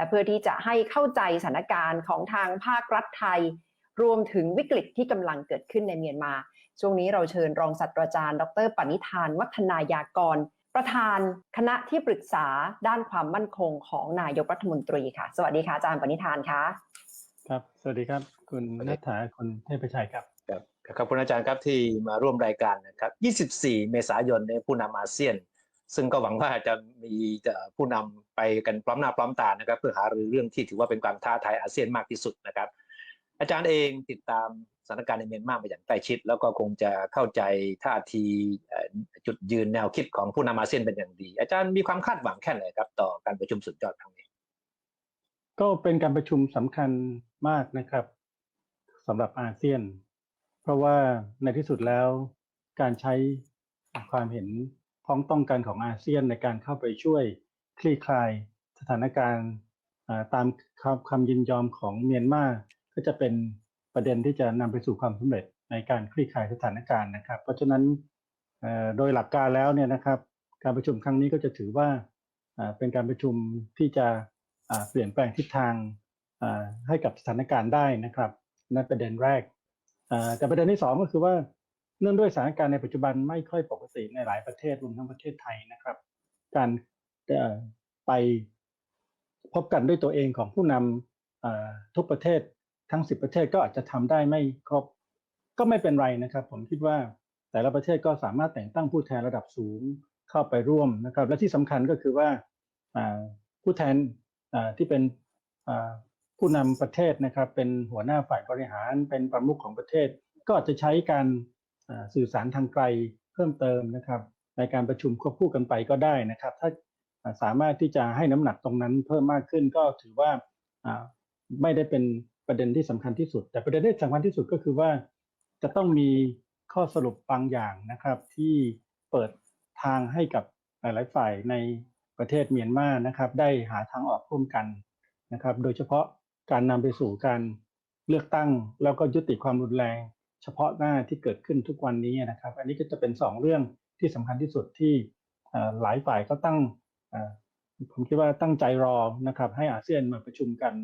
และเพื่อที่จะให้เข้าใจสถานการณ์ของทางภาครัฐไทย รวมถึงวิกฤตที่กำลังเกิดขึ้นในเมียนมา ช่วงนี้เราเชิญรองศาสตราจารย์ ดรปณิธาน วัฒนายากร ประธานคณะที่ปรึกษาด้านความมั่นคงของนายกรัฐมนตรีค่ะ สวัสดีค่ะอาจารย์ปณิธานค่ะครับ สวัสดีครับ คุณนัฐาคุณเทพชัยครับครับขอบคุณอาจารย์ครับที่มาร่วมรายการนะครับ 24 เมษายนในผู้นำอาเซียน ซึ่งก็หวังว่าจะมีผู้นำไปกันพร้อมหน้าพร้อมตานะครับ เพื่อหารือเรื่องที่ถือว่าเป็นความท้าทายอาเซียนมากที่สุดนะครับ อาจารย์เองติดตามสถานการณ์ในเมียนมามาอย่างใกล้ชิด แล้วก็คงจะเข้าใจท่าทีจุดยืนแนวคิดของผู้นำอาเซียนเป็นอย่างดี อาจารย์มีความคาดหวังแค่ไหนครับ ต่อการประชุมสุดยอดครั้งนี้ ก็เป็นการประชุมสำคัญมากนะครับสำหรับอาเซียน เพราะว่าในที่สุดแล้วการใช้ความเห็น พ้องต้องกันของอาเซียนในการเข้าไปช่วยคลี่คลายสถานการณ์ตามคำยินยอมของเมียนมาก็จะเป็นประเด็นที่จะนำไปสู่ความสำเร็จในการคลี่คลายสถานการณ์นะครับ เพราะฉะนั้นโดยหลักการแล้วเนี่ยนะครับ การประชุมครั้งนี้ก็จะถือว่าเป็นการประชุมที่จะเปลี่ยนแปลงทิศทางให้กับสถานการณ์ได้นะครับนั่นประเด็นแรกแต่ประเด็นที่ 2 ก็คือว่า เนื่องด้วยสถานการณ์ในปัจจุบันไม่ค่อยปกติในหลายประเทศรวมทั้งประเทศไทยนะครับ การไปพบกันด้วยตัวเองของผู้นำทุกประเทศทั้ง 10 ประเทศก็อาจจะทำได้ไม่ครบ ก็ไม่เป็นไรนะครับ ผมคิดว่าแต่ละประเทศก็สามารถแต่งตั้งผู้แทนระดับสูงเข้าไปร่วมนะครับ และที่สำคัญก็คือว่าผู้แทนที่เป็นผู้นำประเทศนะครับ เป็นหัวหน้าฝ่ายบริหารเป็นประมุขของประเทศ ก็อาจจะใช้การ สื่อสารทางไกลเพิ่มเติมนะครับ ในการประชุมควบคู่กันไปก็ได้นะครับ ถ้าสามารถที่จะให้น้ำหนักตรงนั้นเพิ่มมากขึ้นก็ถือว่าไม่ได้เป็นประเด็นที่สำคัญที่สุด แต่ประเด็นที่สำคัญที่สุดก็คือว่าจะต้องมีข้อสรุปบางอย่างนะครับ ที่เปิดทางให้กับหลาย ๆ ฝ่ายในประเทศเมียนมานะครับ ได้หาทางออกร่วมกันนะครับ โดยเฉพาะการนำไปสู่การเลือกตั้งแล้วก็ยุติความรุนแรง เฉพาะหน้าที่เกิดขึ้นทุกวันนี้นะครับ อันนี้ก็จะเป็น 2 เรื่องที่สำคัญที่สุดที่หลายฝ่ายก็ตั้งผมคิดว่าตั้งใจรอนะครับให้อาเซียนมาประชุมกัน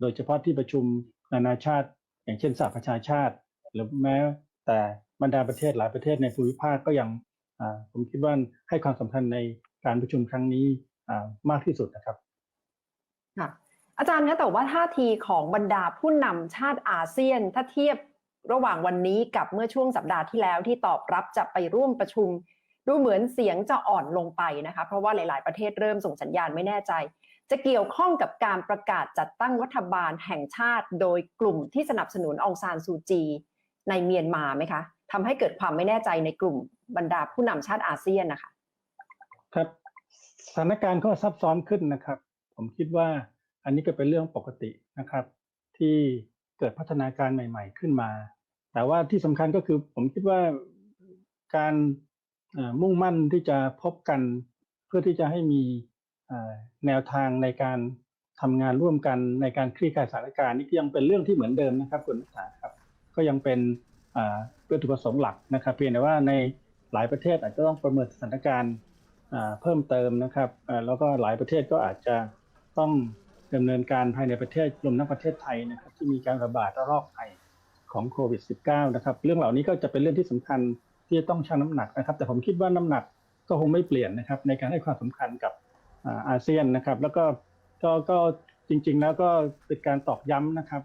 โดยเฉพาะที่ประชุมนานาชาติ อย่างเช่นสหประชาชาติ หรือแม้แต่บรรดาประเทศหลายประเทศในภูมิภาคก็ยังผมคิดว่าให้ความสำคัญในการประชุมครั้งนี้มากที่สุดนะครับค่ะอาจารย์คะแต่ว่าท่าทีของบรรดาผู้นำชาติอาเซียนถ้าเทียบ ระหว่างวันนี้กับเมื่อช่วงสัปดาห์ที่แล้วที่ตอบรับจะไปร่วมประชุม ดูเหมือนเสียงจะอ่อนลงไปนะคะ เพราะว่าหลาย ๆ ประเทศเริ่มส่งสัญญาณไม่แน่ใจ จะเกี่ยวข้องกับการประกาศจัดตั้งรัฐบาลแห่งชาติ โดยกลุ่มที่สนับสนุนองซานซูจี ในเมียนมาไหมคะทำให้เกิดความไม่แน่ใจในกลุ่มบรรดาผู้นำชาติอาเซียนนะคะครับสถานการณ์ก็ซับซ้อนขึ้นนะครับ ผมคิดว่าอันนี้ก็เป็นเรื่องปกตินะครับ ที่ เกิดพัฒนาการใหม่ ๆ ขึ้นมา แต่ว่าที่สำคัญก็คือผมคิดว่าการมุ่งมั่นที่จะพบกัน เพื่อที่จะให้มีแนวทางในการทำงานร่วมกันในการคลี่คลายสถานการณ์นี่ยังเป็นเรื่องที่เหมือนเดิมนะครับคุณนักศึกษาครับ ก็ยังเป็นวัตถุประสงค์หลักนะครับ เพียงแต่ว่าในหลายประเทศอาจจะต้องประเมินสถานการณ์เพิ่มเติมนะครับแล้วก็หลายประเทศก็อาจจะต้อง ดำเนินการภายในประเทศรวมทั้งประเทศไทยนะครับที่มีการระบาดระลอกใหม่ของโควิด -19 นะครับเรื่องเหล่านี้ก็จะเป็นเรื่องที่สำคัญที่จะต้องชั่งน้ำหนักนะครับ แต่ผมคิดว่าน้ำหนักก็คงไม่เปลี่ยนนะครับ ในการให้ความสำคัญกับอาเซียนนะครับ แล้วก็ก็ก็จริง ๆ แล้วก็เป็นการตอกย้ำนะครับ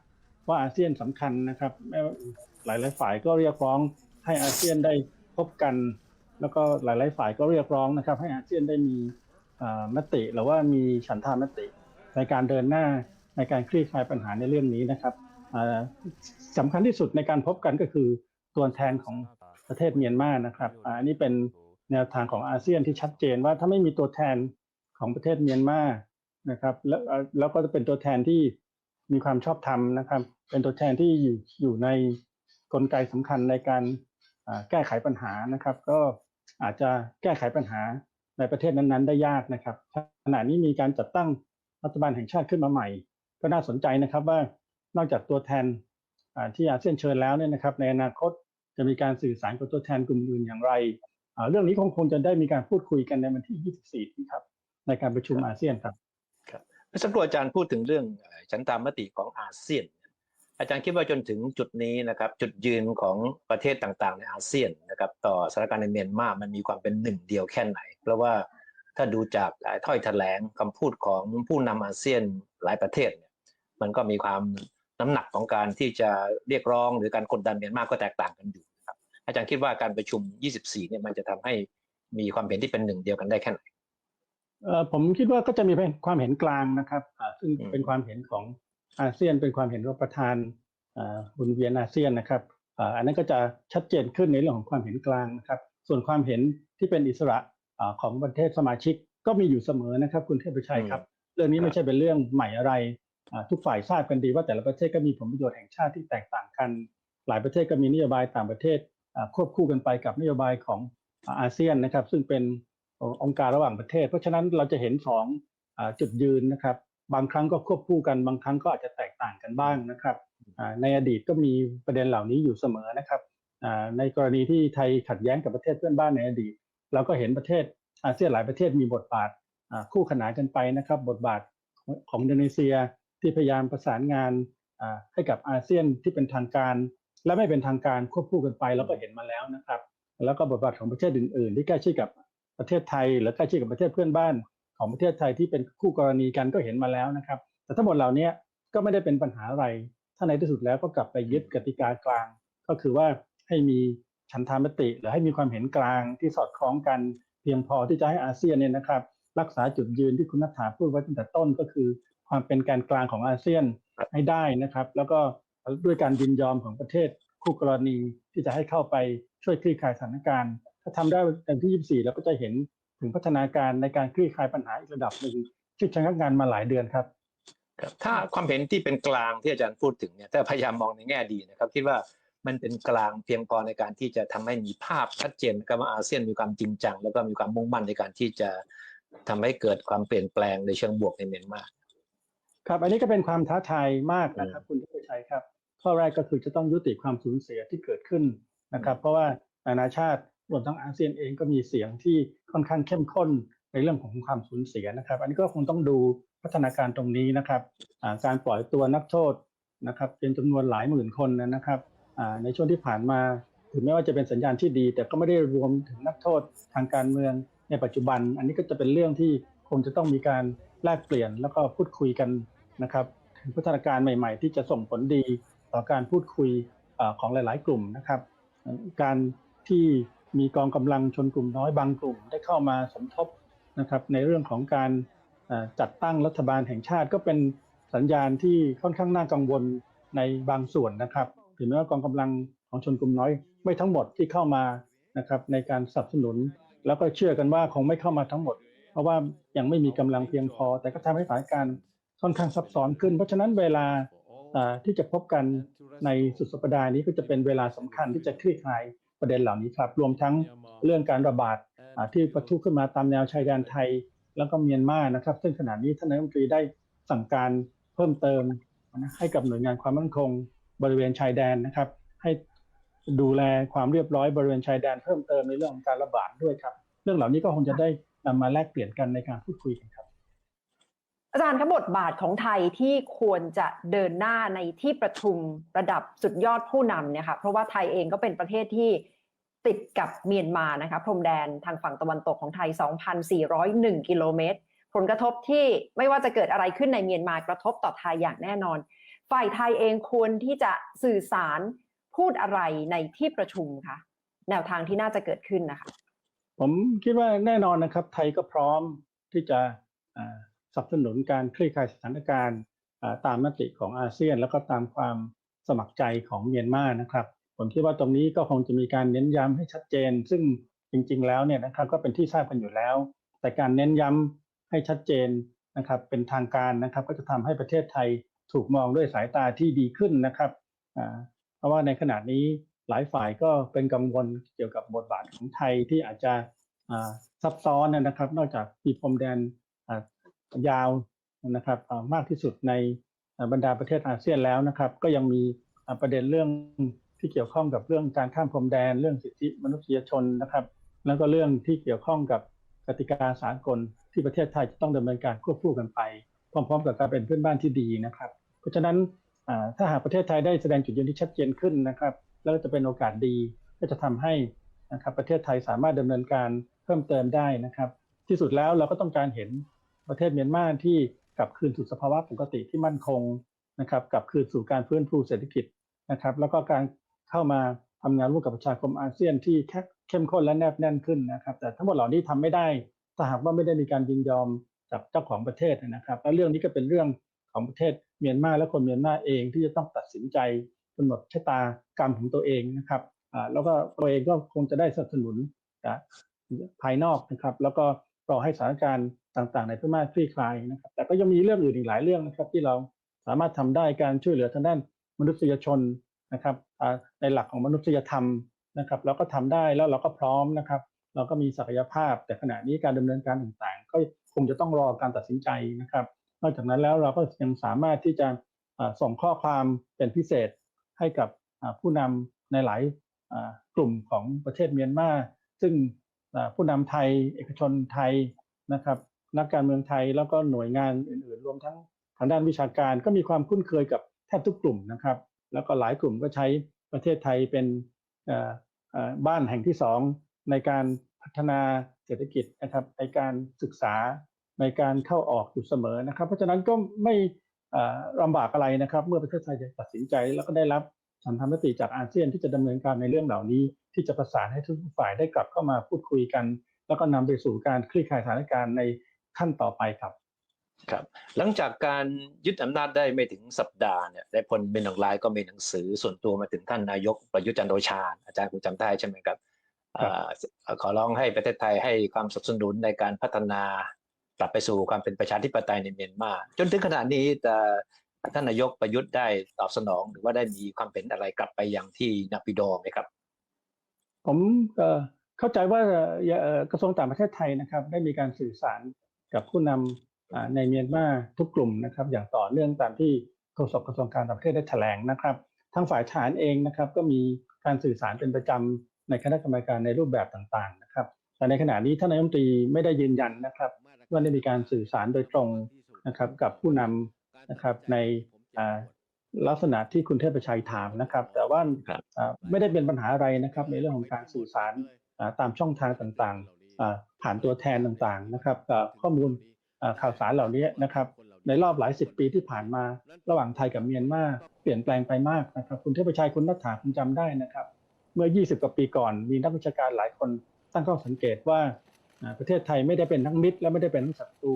ว่าอาเซียนสำคัญนะครับหลายๆฝ่ายก็เรียกร้องให้อาเซียนได้พบกัน แล้วก็หลายๆฝ่ายก็เรียกร้องนะครับ ให้อาเซียนได้มีมติหรือว่ามีฉันทามติ ในการเดินหน้าในการคลี่คลายปัญหาในเรื่องนี้นะครับสำคัญที่สุดในการพบกันก็คือตัวแทนของประเทศเมียนมานะครับอันนี้เป็นแนวทางของอาเซียนที่ชัดเจนว่าถ้าไม่มีตัวแทนของประเทศเมียนมานะครับ แล้วแล้วก็จะเป็นตัวแทนที่มีความชอบธรรมนะครับ เป็นตัวแทนที่อยู่อยู่ในกลไกสำคัญในการแก้ไขปัญหานะครับ ก็อาจจะแก้ไขปัญหาในประเทศนั้นๆ ได้ยากนะครับขณะนี้มีการจัดตั้ง รัฐบาลแห่งชาติขึ้นมาใหม่ ก็น่าสนใจนะครับว่านอกจากตัวแทนที่อาเซียนเชิญแล้วเนี่ยนะครับในอนาคตจะมีการสื่อสารกับตัวแทนกลุ่มอื่นอย่างไร เรื่องนี้คงคงจะได้มีการพูดคุยกันในวันที่ 24 นี้ครับในการประชุมอาเซียนครับครับเมื่อสักครู่อาจารย์พูดถึงเรื่องฉันตามมติของอาเซียน อาจารย์คิดว่าจนถึงจุดนี้นะครับจุดยืนของประเทศต่างๆ ในอาเซียนนะครับต่อสถานการณ์ในเมียนมามันมีความเป็นหนึ่งเดียวแค่ไหน เพราะว่า ถ้าดูจากเอ่อถ้อยแถลงคำพูดของผู้นำอาเซียนหลายประเทศเนี่ยมันก็มีความน้ำหนักของการที่จะเรียกร้องหรือการกดดันเมียนมาก็แตกต่างกันอยู่นะครับอาจารย์คิดว่าการประชุม 24 เนี่ยมันจะทำให้มีความเห็นที่เป็นหนึ่งเดียวกันได้แค่ไหนเอ่อผมคิดว่าก็จะมีเป็นความเห็นกลางนะครับอ่าซึ่งอืมเป็นความเห็นของอาเซียนเป็นความเห็นของประธานอ่าบุญเวียนอาเซียนนะครับอ่าอันนั้นก็จะชัดเจนขึ้นในเรื่องของความเห็นกลางนะครับ ส่วนความเห็นที่เป็นอิสระอ่า ของประเทศสมาชิกก็มีอยู่เสมอนะครับ คุณเทพชัยครับ เรื่องนี้ไม่ใช่เป็นเรื่องใหม่อะไรอ่าทุกฝ่ายทราบกันดีว่าแต่ละประเทศก็มีผลประโยชน์แห่งชาติที่แตกต่างกัน หลายประเทศก็มีนโยบายต่างประเทศอ่าควบคู่กันไปกับนโยบายของอ่าอาเซียนนะครับ ซึ่งเป็นองค์การระหว่างประเทศ เพราะฉะนั้นเราจะเห็นสองอาจุดยืนนะครับ บางครั้งก็ควบคู่กันบางครั้งก็อาจจะแตกต่างกันบ้างนะครับอ่าในอดีตก็มีประเด็นเหล่านี้อยู่เสมอนะครับอ่าในกรณีที่ไทยขัดแย้งกับประเทศเพื่อนบ้านในอดีต เราก็เห็นประเทศอาเซียนหลายประเทศมีบทบาทคู่ขนานกันไปนะครับ บทบาทของอินโดนีเซียที่พยายามประสานงานให้กับอาเซียนที่เป็นทางการ และไม่เป็นทางการควบคู่กันไปเราก็เห็นมาแล้วนะครับ แล้วก็บทบาทของประเทศอื่น ๆ ที่ใกล้ชิดกับประเทศไทย หรือใกล้ชิดกับประเทศเพื่อนบ้าน ของประเทศไทยที่เป็นคู่กรณีกันก็เห็นมาแล้วนะครับ แต่ทั้งหมดเหล่านี้ก็ไม่ได้เป็นปัญหาอะไรถ้าในที่สุดแล้วก็กลับไปยึดกติกากลาง ก็คือว่าให้มี ฉันทามติ หรือให้มีความเห็นกลางที่สอดคล้องกันเพียงพอที่จะให้อาเซียนเนี่ยนะครับ รักษาจุดยืนที่คุณนัทธาพูดไว้ตั้งแต่ต้นก็คือ ความเป็นการกลางของอาเซียนให้ได้นะครับ แล้วก็ด้วยการยินยอมของประเทศคู่กรณีที่จะให้เข้าไปช่วยคลี่คลายสถานการณ์ ถ้าทำได้ในที่ 24 เราก็จะเห็นถึงพัฒนาการในการคลี่คลายปัญหาอีกระดับหนึ่งที่ชะงักงานมาหลายเดือนครับครับถ้าความเห็นที่เป็นกลางที่อาจารย์พูดถึงเนี่ยถ้าพยายามมองในแง่ดีนะครับ คิดว่า มันเป็นกลางเพียงพอในการที่จะทำให้มีภาพชัดเจนนะครับว่าอาเซียนมีความจริงจัง แล้วก็มีความมุ่งมั่นในการที่จะทำให้เกิดความเปลี่ยนแปลงในเชิงบวกในเมียนมาครับอันนี้ก็เป็นความท้าทายมากนะครับ คุณทิพย์ชัยครับ ข้อแรกก็คือจะต้องยุติความสูญเสียที่เกิดขึ้นนะครับ เพราะว่านานาชาติรวมทั้งอาเซียนเองก็มีเสียงที่ค่อนข้างเข้มข้นในเรื่องของความสูญเสียนะครับ อันนี้ก็คงต้องดูพัฒนาการตรงนี้นะครับการปล่อยตัวนักโทษนะครับเป็นจำนวนหลายหมื่นคนนะครับ ในช่วงที่ผ่านมาถึงแม้ว่าจะเป็นสัญญาณที่ดี แต่ก็ไม่ได้รวมถึงนักโทษทางการเมืองในปัจจุบัน อันนี้ก็จะเป็นเรื่องที่คงจะต้องมีการแลกเปลี่ยนแล้วก็พูดคุยกันนะครับถึงพัฒนาการใหม่ๆ ที่จะส่งผลดีต่อการพูดคุยอของหลาย ๆ กลุ่มนะครับ การที่มีกองกำลังชนกลุ่มน้อยบางกลุ่ม ได้เข้ามาสมทบนะครับในเรื่องของการจัดตั้งรัฐบาลแห่งชาติก็เป็นสัญญาณที่ค่อนข้างน่ากังวลในบางส่วนนะครับ ถึงแม้ว่ากองกำลังของชนกลุ่มน้อย ไม่ทั้งหมดที่เข้ามานะครับในการสนับสนุน แล้วก็เชื่อกันว่าคงไม่เข้ามาทั้งหมด เพราะว่ายังไม่มีกำลังเพียงพอ แต่ก็ทำให้สถานการณ์ค่อนข้างซับซ้อนขึ้น เพราะฉะนั้นเวลาที่จะพบกันในสุดสัปดาห์นี้ก็จะเป็นเวลาสำคัญที่จะคลี่คลายประเด็นเหล่านี้ครับ รวมทั้งเรื่องการระบาดที่ประทุขึ้นมาตามแนวชายแดนไทย แล้วก็เมียนมานะครับ ซึ่งขณะนี้ท่านนายกรัฐมนตรีได้สั่งการเพิ่มเติมให้กับหน่วยงานความมั่นคง บริเวณชายแดนนะครับ ให้ดูแลความเรียบร้อยบริเวณชายแดนเพิ่มเติมในเรื่องของการระบาดด้วยครับ เรื่องเหล่านี้ก็คงจะได้นำมาแลกเปลี่ยนกันในการพูดคุยกันครับ อาจารย์คะบทบาทของไทยที่ควรจะเดินหน้าในที่ประชุมระดับสุดยอดผู้นำเนี่ยค่ะเพราะว่าไทยเองก็เป็นประเทศที่ติดกับเมียนมานะคะพรมแดนทางฝั่งตะวันตกของไทย 2,401 กิโลเมตร ผลกระทบที่ไม่ว่าจะเกิดอะไรขึ้นในเมียนมากระทบต่อไทยอย่างแน่นอน ฝ่ายไทยเองควรที่จะสื่อสารพูดอะไรในที่ประชุมคะแนวทางที่น่าจะเกิดขึ้นนะคะ ผมคิดว่าแน่นอนนะครับ ไทยก็พร้อมที่จะสนับสนุนการคลี่คลายสถานการณ์ตามมติของอาเซียน แล้วก็ตามความสมัครใจของเมียนมานะครับ ผมคิดว่าตรงนี้ก็คงจะมีการเน้นย้ำให้ชัดเจน ซึ่งจริง ๆ แล้วเนี่ยนะครับก็เป็นที่ทราบกันอยู่แล้ว แต่การเน้นย้ำให้ชัดเจนนะครับ เป็นทางการนะครับ ก็จะทำให้ประเทศไทย ถูกมองด้วยสายตาที่ดีขึ้นนะครับเพราะว่าในขณะนี้หลายฝ่ายก็เป็นกังวลเกี่ยวกับบทบาทของไทยที่อาจจะซับซ้อนนะครับ นอกจากปีพรมแดนยาวนะครับมากที่สุดในบรรดาประเทศอาเซียนแล้วนะครับ ก็ยังมีประเด็นเรื่องที่เกี่ยวข้องกับเรื่องการข้ามพรมแดน เรื่องสิทธิมนุษยชนนะครับ แล้วก็เรื่องที่เกี่ยวข้องกับกติกาสากลที่ประเทศไทยจะต้องดำเนินการควบคู่กันไป พร้อม ๆ กับการเป็นเพื่อนบ้านที่ดีนะครับ เพราะฉะนั้นถ้าหากประเทศไทยได้แสดงจุดยืนที่ชัดเจนขึ้นนะครับ แล้วจะเป็นโอกาสดีก็จะทำให้นะครับประเทศไทยสามารถดำเนินการเพิ่มเติมได้นะครับ ที่สุดแล้วเราก็ต้องการเห็นประเทศเมียนมาที่กลับคืนสู่สภาวะปกติที่มั่นคงนะครับกลับคืนสู่การฟื้นฟูเศรษฐกิจนะครับ แล้วก็การเข้ามาทำงานร่วมกับประชาคมอาเซียนที่แค่เข้มข้นและแนบแน่นขึ้นนะครับ แต่ทั้งหมดเหล่านี้ทำไม่ได้ถ้าหากว่าไม่ได้มีการยินยอมจากเจ้าของประเทศนะครับ และเรื่องนี้ก็เป็นเรื่อง ของประเทศเมียนมาและคนเมียนมาเองที่จะต้องตัดสินใจกำหนดชะตากรรมของตัวเองนะครับแล้วก็ตัวเองก็คงจะได้สนับสนุนจากภายนอกนะครับ แล้วก็รอให้สถานการณ์ต่าง ๆ ในพม่าคลี่คลายนะครับ แต่ก็ยังมีเรื่องอื่นอีกหลายเรื่องนะครับ ที่เราสามารถทำได้การช่วยเหลือทางด้านมนุษยชนนะครับในหลักของมนุษยธรรมนะครับ เราก็ทำได้แล้วเราก็พร้อมนะครับ เราก็มีศักยภาพแต่ขณะนี้การดำเนินการต่างๆ ก็คงจะต้องรอการตัดสินใจนะครับ นอกจากนั้นแล้วเราก็ยังสามารถที่จะส่งข้อความเป็นพิเศษให้กับผู้นำในหลายกลุ่มของประเทศเมียนมาซึ่งผู้นำไทยเอกชนไทยนะครับ นักการเมืองไทยแล้วก็หน่วยงานอื่นๆ รวมทั้งทางด้านวิชาการก็มีความคุ้นเคยกับแทบทุกกลุ่มนะครับ แล้วก็หลายกลุ่มก็ใช้ประเทศไทยเป็นบ้านแห่งที่สองในการพัฒนาเศรษฐกิจนะครับในการศึกษา ในการเข้าออกอยู่เสมอนะครับ เพราะฉะนั้นก็ไม่เอ่อลำบากอะไรนะครับ เมื่อประเทศไทยจะตัดสินใจแล้วก็ได้รับสัมพันธมติจากอาเซียนที่จะดำเนินการในเรื่องเหล่านี้ ที่จะประสานให้ทุกฝ่ายได้กลับเข้ามาพูดคุยกัน แล้วก็นำไปสู่การคลี่คลายสถานการณ์ในขั้นต่อไปครับครับหลังจากการยึดอำนาจได้ไม่ถึงสัปดาห์เนี่ยได้พลเป็นหนังลายก็มีหนังสือส่วนตัวมาถึงท่านนายกประยุทธ์จันทร์โอชา อาจารย์คงจำได้ใช่ไหมครับครับเอ่อขอร้องให้ประเทศไทยให้ความสนับสนุนในการพัฒนา กลับไปสู่ความเป็นประชาธิปไตยในเมียนมาจนถึงขณะนี้แต่ท่านนายกประยุทธ์ได้ตอบสนอง หรือว่าได้มีความเห็นอะไรกลับไปอยังที่นาปิโดไหมครับ ผมเข้าใจว่ากระทรวงต่างประเทศไทยนะครับ ได้มีการสื่อสารกับผู้นำอ่าในเมียนมาทุกกลุ่มนะครับ อย่างต่อเนื่องตามที่โฆษกกระทรวงการต่างประเทศได้แถลงนะครับทางฝ่ายทหารเองนะครับ ก็มีการสื่อสารเป็นประจำในคณะกรรมการในรูปแบบต่างๆนะครับ แต่ในขณะนี้ท่านนายกรัฐมนตรีไม่ได้ยืนยันนะครับ ว่าได้มีการสื่อสารโดยตรงนะครับกับผู้นำนะครับในอ่าลักษณะที่คุณเทพประชัยถามนะครับ แต่ว่าครับอ่าไม่ได้เป็นปัญหาอะไรนะครับ ในเรื่องของการสื่อสารอ่าตามช่องทางต่างๆอ่าผ่านตัวแทนต่างๆนะครับกับข้อมูลอ่าข่าวสารเหล่านี้นะครับ ในรอบหลายสิบปีที่ผ่านมา ระหว่างไทยกับเมียนมาเปลี่ยนแปลงไปมากนะครับ คุณเทพชัยคุณนัฐาคุณจำได้นะครับ เมื่อ 20 กว่าปีก่อน มีนักวิชาการหลายคนตั้งข้อสังเกตว่า อ่าประเทศไทยไม่ได้เป็นทั้งมิตร และไม่ได้เป็นทั้งศัตรู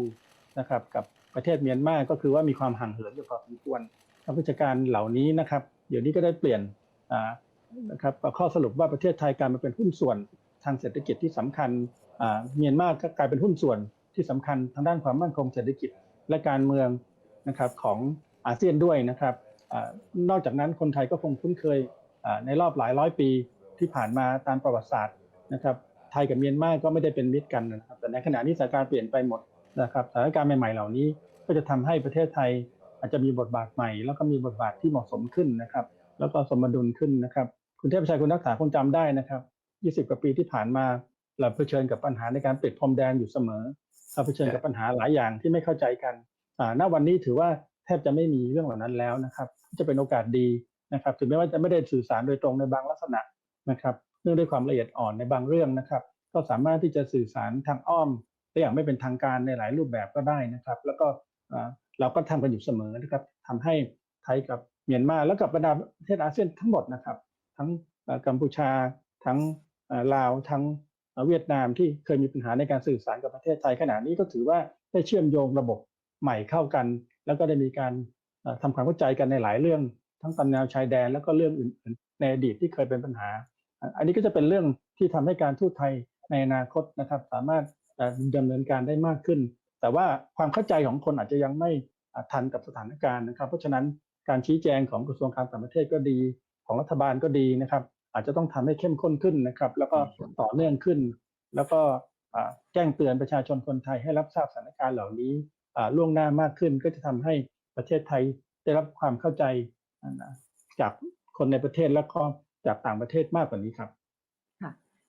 นะครับ กับประเทศเมียนมาก็คือว่ามีความห่างเหินอยู่พอสมควรนักวิชาการเหล่านี้นะครับ เดี๋ยวนี้ก็ได้เปลี่ยนนะครับข้อสรุปว่าประเทศไทยกลายมาเป็นหุ้นส่วนทางเศรษฐกิจที่สำคัญเมียนมาก็กลายเป็นหุ้นส่วนที่สำคัญทางด้านความมั่นคงเศรษฐกิจและการเมืองนะครับของอาเซียนด้วยนะครับอนอกจากนั้นคนไทยก็คงคุ้นเคยอ่าในรอบหลายร้อยปีที่ผ่านมาตามประวัติศาสตร์นะครับ ไทยกับเมียนมาก็ไม่ได้เป็นมิตรกันนะครับ แต่ในขณะนี้สถานการณ์เปลี่ยนไปหมดนะครับสถานการณ์ใหม่ๆเหล่านี้ก็จะทำให้ประเทศไทยอาจจะมีบทบาทใหม่ แล้วก็มีบทบาทที่เหมาะสมขึ้นนะครับ แล้วก็สมดุลขึ้นนะครับ คุณเทพชัยคุณนักษาคงจำได้นะครับ 20 กว่าปีที่ผ่านมาเราเผชิญกับปัญหาในการปิดพรมแดนอยู่เสมอเราเผชิญกับปัญหาหลายอย่างที่ไม่เข้าใจกันอ่าณวันนี้ถือว่าแทบจะไม่มีเรื่องเหล่านั้นแล้วนะครับ จะเป็นโอกาสดีนะครับ ถึงแม้ว่าจะไม่ได้สื่อสารโดยตรงในบางลักษณะนะครับ เนื่องด้วยความละเอียดอ่อนในบางเรื่องนะครับ ก็สามารถที่จะสื่อสารทางอ้อมและอย่างไม่เป็นทางการในหลายรูปแบบก็ได้นะครับ แล้วก็เราก็ทำกันอยู่เสมอนะครับทำให้ไทยกับเมียนมาแล้วกับบรรดาประเทศอาเซียนทั้งหมดนะครับ ทั้งกัมพูชา ทั้งลาวทั้งเวียดนามที่เคยมีปัญหาในการสื่อสารกับประเทศไทยขณะนี้ก็ถือว่าได้เชื่อมโยงระบบใหม่เข้ากัน แล้วก็ได้มีการเอ่อทำความเข้าใจกันในหลายเรื่อง ทั้งตามแนวชายแดนแล้วก็เรื่องอื่น ๆ ในอดีตที่เคยเป็นปัญหา อะอันนี้ก็จะเป็นเรื่องที่ทำให้การทูตไทยในอนาคตนะครับ สามารถเอ่อดำเนินการได้มากขึ้น แต่ว่าความเข้าใจของคนอาจจะยังไม่อะทันกับสถานการณ์นะครับ เพราะฉะนั้นการชี้แจงของกระทรวงการต่างประเทศก็ดี ของรัฐบาลก็ดีนะครับ อาจจะต้องทำให้เข้มข้นขึ้นนะครับ แล้วก็ต่อเนื่องขึ้น แล้วก็อ่าแจ้งเตือนประชาชนคนไทยให้รับทราบสถานการณ์เหล่านี้อ่าล่วงหน้ามากขึ้น ก็จะทำให้ประเทศไทยได้รับความเข้าใจอ่าจากคนในประเทศและก็ จากต่างประเทศมากกว่านี้ครับ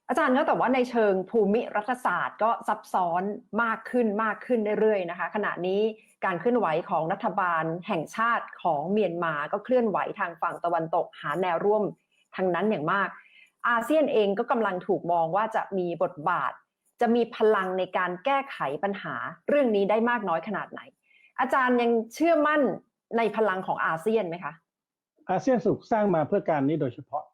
อาจารย์ก็แต่ว่าในเชิงภูมิรัฐศาสตร์ก็ซับซ้อนมากขึ้นมากขึ้นเรื่อยๆนะคะ ขณะนี้การเคลื่อนไหวของรัฐบาลแห่งชาติของเมียนมาก็เคลื่อนไหวทางฝั่งตะวันตกหาแนวร่วมทางนั้นอย่างมาก อาเซียนเองก็กำลังถูกมองว่าจะมีบทบาท จะมีพลังในการแก้ไขปัญหาเรื่องนี้ได้มากน้อยขนาดไหน อาจารย์ยังเชื่อมั่นในพลังของอาเซียนไหมคะอาเซียนถูกสร้างมาเพื่อการนี้โดยเฉพาะนะครับ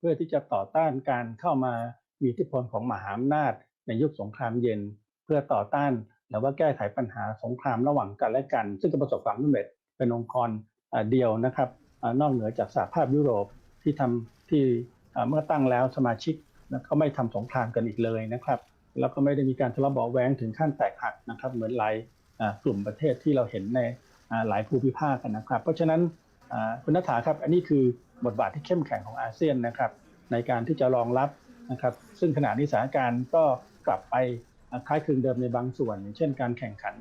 เพื่อที่จะต่อต้านการเข้ามามีอิทธิพลของมหาอำนาจ ในยุคสงครามเย็น เพื่อต่อต้านหรือว่าแก้ไขปัญหาสงครามระหว่างกันและกัน ซึ่งก็ประสบความสำเร็จเป็นองค์กรเดียวนะครับอนอกเหนือจากสหภาพยุโรปที่ทำที่เมื่อตั้งแล้วสมาชิกก็ไม่ทำสงครามกันอีกเลยนะครับ แล้วก็ไม่ได้มีการทะเลาะเบาแว้งถึงขั้นแตกหักนะครับ เหมือนหลายกลุ่มประเทศที่เราเห็นในหลายภูมิภาคกันนะครับ เพราะฉะนั้น คุณนัฐาครับ อันนี้คือบทบาทที่เข้มแข็งของอาเซียนนะครับ ในการที่จะรองรับนะครับ ซึ่งขณะนี้สถานการณ์ก็กลับไปคล้ายคลึงเดิมในบางส่วน เช่นการแข่งขัน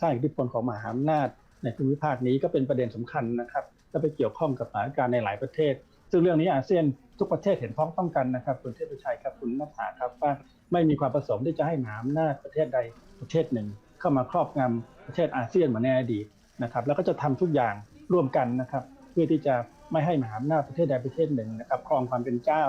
สร้างอิทธิพลของมหาอำนาจ ในภูมิภาคนี้ก็เป็นประเด็นสำคัญนะครับและไปเกี่ยวข้องกับสถานการณ์ในหลายประเทศ ซึ่งเรื่องนี้อาเซียนทุกประเทศเห็นพ้องต้องกันนะครับคุณเทพชัยครับคุณนัฐาครับว่าไม่มีความประสงค์ที่จะให้มหาอำนาจประเทศใดประเทศหนึ่ง เข้ามาครอบงำประเทศอาเซียนเหมือนในอดีตนะครับแล้วก็จะทำทุกอย่าง ร่วมกันนะครับ เพื่อที่จะไม่ให้มหาอำนาจประเทศใดประเทศหนึ่งนะครับครองความเป็นเจ้า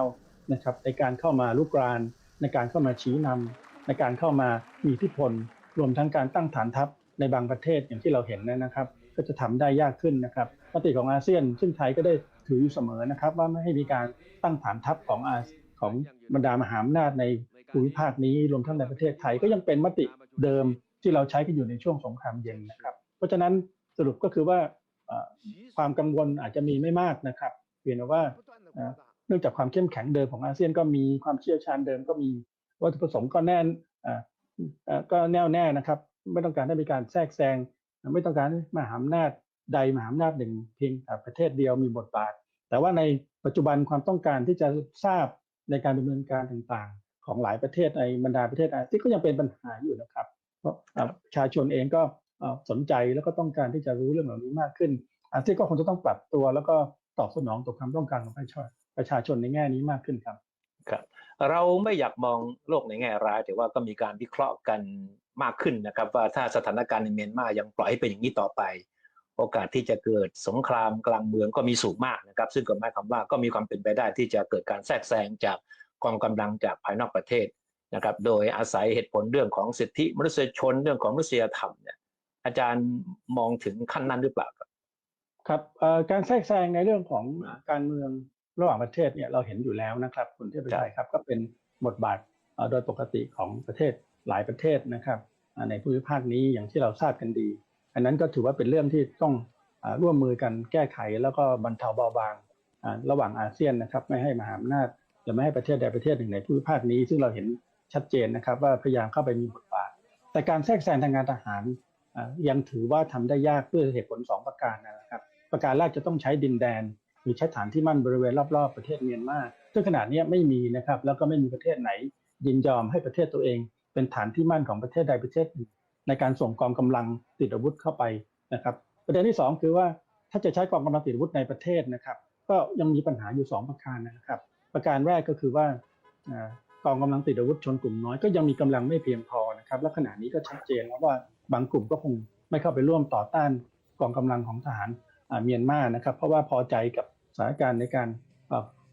นะครับในการเข้ามาลุกรานในการเข้ามาชี้นำในการเข้ามามีอิทธิพล รวมทั้งการตั้งฐานทัพในบางประเทศอย่างที่เราเห็นนะครับ ก็จะทำได้ยากขึ้นนะครับมติของอาเซียน ซึ่งไทยก็ได้ถืออยู่เสมอนะครับ ว่าไม่ให้มีการตั้งฐานทัพของอาของบรรดามหาอำนาจในภูมิภาคนี้รวมทั้งในประเทศไทยก็ยังเป็นมติเดิมที่เราใช้กันอยู่ในช่วงสงครามเย็นนะครับ เพราะฉะนั้นสรุปก็คือว่า ความกังวลอาจจะมีไม่มากนะครับเพียงแต่ว่าเนื่องจากความเข้มแข็งเดิมของอาเซียนก็มีความเชี่ยวชาญเดิมก็มีวัตถุประสงค์ก็แน่นก็แน่วแน่นะครับ ไม่ต้องการให้มีการแทรกแซงไม่ต้องการให้มหาอำนาจใดมหาอำนาจหนึ่งเพียงประเทศเดียวมีบทบาท แต่ว่าในปัจจุบันความต้องการที่จะทราบในการดำเนินการต่างๆ ของหลายประเทศในบรรดาประเทศอาเซียนก็ยังเป็นปัญหาอยู่นะครับ เพราะประชาชนเองก็ สนใจแล้วก็ต้องการที่จะรู้เรื่องเหล่านี้มากขึ้นอาเซียนก็คงจะต้องปรับตัว แล้วก็ตอบสนองต่อความต้องการของประชาชนประชาชนในแง่นี้มากขึ้นครับครับ เราไม่อยากมองโลกในแง่ร้าย แต่ว่าก็มีการวิเคราะห์กันมากขึ้นนะครับ ว่าถ้าสถานการณ์ในเมียนมายังปล่อยให้เป็นอย่างนี้ต่อไป โอกาสที่จะเกิดสงครามกลางเมืองก็มีสูงมากนะครับ ซึ่งก็หมายความว่าก็มีความเป็นไปได้ที่จะเกิดการแทรกแซงจากกองกำลังจากภายนอกประเทศนะครับ โดยอาศัยเหตุผลเรื่องของสิทธิมนุษยชนเรื่องของมนุษยธรรมเนี่ย อาจารย์มองถึงขั้นนั้นหรือเปล่าครับครับเอ่อการแทรกแซงในเรื่องของการเมืองระหว่างประเทศเนี่ยเราเห็นอยู่แล้วนะครับคุณเทพชัยครับ ก็เป็นบทบาทเอ่อโดยปกติของประเทศหลายประเทศนะครับอ่าในภูมิภาคนี้อย่างที่เราทราบกันดี อันนั้นก็ถือว่าเป็นเรื่องที่ต้องอ่าร่วมมือกันแก้ไขแล้วก็บรรเทาเบาบางอ่าระหว่างอาเซียนนะครับ ไม่ให้มหาอำนาจหรือไม่ให้ประเทศใดประเทศหนึ่งในภูมิภาคนี้ ซึ่งเราเห็นชัดเจนนะครับว่าพยายามเข้าไปมีบทบาท แต่การแทรกแซงทางการทหารอ่า ยังถือว่าทำได้ยากด้วยเหตุผลสองประการนะครับ ประการแรกจะต้องใช้ดินแดน หรือใช้ฐานที่มั่นบริเวณรอบๆประเทศเมียนมาซึ่งขนาดนี้ไม่มีนะครับแล้วก็ไม่มีประเทศไหน ยินยอมให้ประเทศตัวเอง เป็นฐานที่มั่นของประเทศใดประเทศหนึ่งในการส่งกองกำลังติดอาวุธเข้าไปนะครับ ประเด็นที่สองคือว่าถ้าจะใช้กองกำลังติดอาวุธในประเทศนะครับ ก็ยังมีปัญหาอยู่สองประการนะครับ ประการแรกก็คือว่ากองกำลังติดอาวุธชนกลุ่มน้อยก็ยังมีกำลังไม่เพียงพอนะครับและขณะนี้ก็ชัดเจนแล้วว่า บางกลุ่มก็คงไม่เข้าไปร่วมต่อต้านกองกำลังของทหารเมียนมานะครับ เพราะว่าพอใจกับสถานการณ์ในการ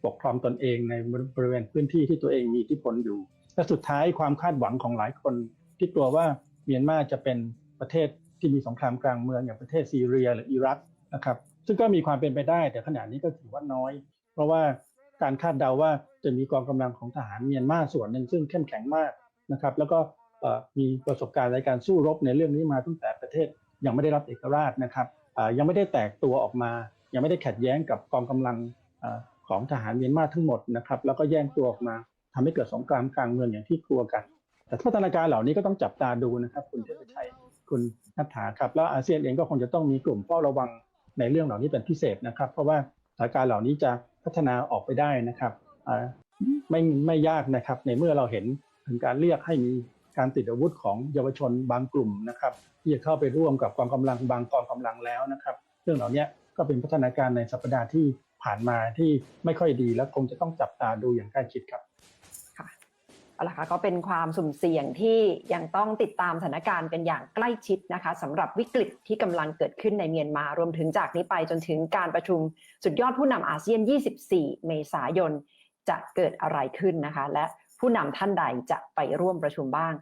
ปกครองตนเองในบริเวณพื้นที่ที่ตัวเองมีอิทธิพลอยู่ และสุดท้ายความคาดหวังของหลายคน ที่กลัวว่าเมียนมาจะเป็นประเทศที่มีสงครามกลางเมืองอย่างประเทศซีเรียหรืออิรักนะครับซึ่งก็มีความเป็นไปได้แต่ขณะนี้ก็ถือว่าน้อย เพราะว่าการคาดเดาว่าจะมีกองกำลังของทหารเมียนมาส่วนหนึ่งซึ่งเข้มแข็งมากนะครับ แล้วก็ มีประสบการณ์ในการสู้รบในเรื่องนี้มาตั้งแต่ประเทศยังไม่ได้รับเอกราชนะครับยังไม่ได้แตกตัวออกมา ยังไม่ได้ขัดแย้งกับกองกำลังอของทหารเมียนมาทั้งหมดนะครับแล้วก็แย่งตัวออกมาทำให้เกิดสงครามกลางเมืองอย่างที่กลัวกัน แต่พัฒนาการเหล่านี้ก็ต้องจับตาดูนะครับ คุณเทพชัยคุณนัฐาครับแล้วอาเซียนเองก็คงจะต้องมีกลุ่มเฝ้าระวังในเรื่องเหล่านี้เป็นพิเศษนะครับ เพราะว่าสถานการณ์เหล่านี้จะพัฒนาออกไปได้นะครับไม่ไม่ยากนะครับ ในเมื่อเราเห็นถึงการเรียกให้มี การติดอาวุธของเยาวชนบางกลุ่มนะครับ ที่จะเข้าไปร่วมกับกองกำลังบางกองกำลังแล้วนะครับ เรื่องเหล่านี้ก็เป็นพัฒนาการในสัปดาห์ที่ผ่านมาที่ไม่ค่อยดีและคงจะต้องจับตาดูอย่างใกล้ชิดครับค่ะเอาละค่ะก็เป็นความสุ่มเสี่ยงที่ยังต้องติดตามสถานการณ์กันอย่างใกล้ชิดนะคะสำหรับวิกฤตที่กำลังเกิดขึ้นในเมียนมารวมถึงจากนี้ไปจนถึงการประชุมสุดยอดผู้นำอาเซียน 24 เมษายนจะเกิดอะไรขึ้นนะคะ และผู้นำท่านใดจะไปร่วมประชุมบ้าง